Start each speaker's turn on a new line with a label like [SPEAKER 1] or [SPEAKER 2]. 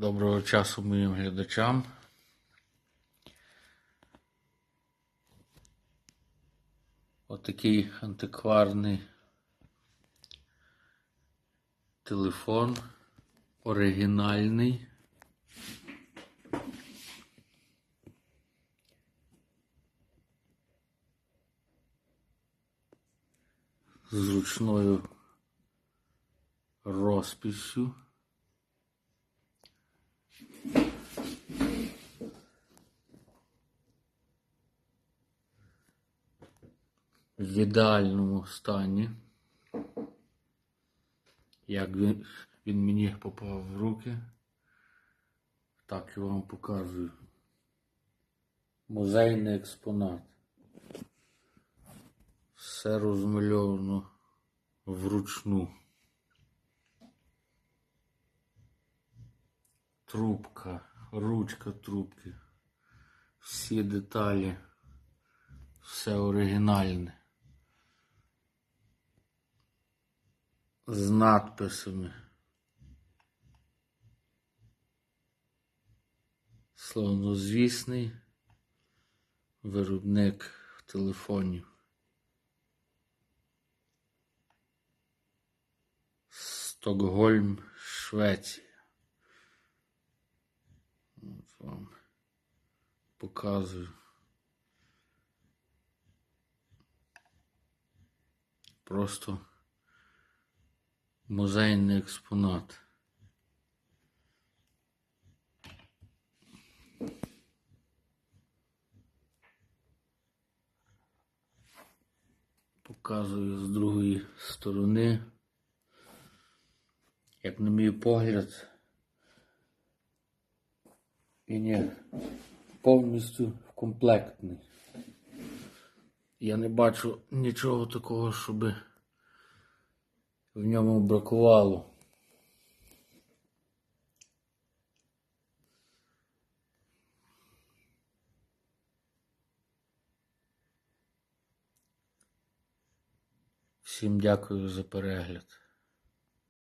[SPEAKER 1] Доброго часу моїм глядачам. Отакий антикварний телефон, оригінальний. Зручною розписью. В ідеальному стані. Як він, він мені попав в руки, так я вам показую. Музейний експонат. Все розмальовано вручну. Трубка, ручка трубки, всі деталі, все оригінальне. З надписами. Славнозвісний виробник телефонів. Стокгольм, Швеція. От вам показую. Просто музейний експонат. Показую з другої сторони. Як на мій погляд, він є повністю комплектний. Я не бачу нічого такого, щоби в ньому бракувало. Всім дякую за перегляд.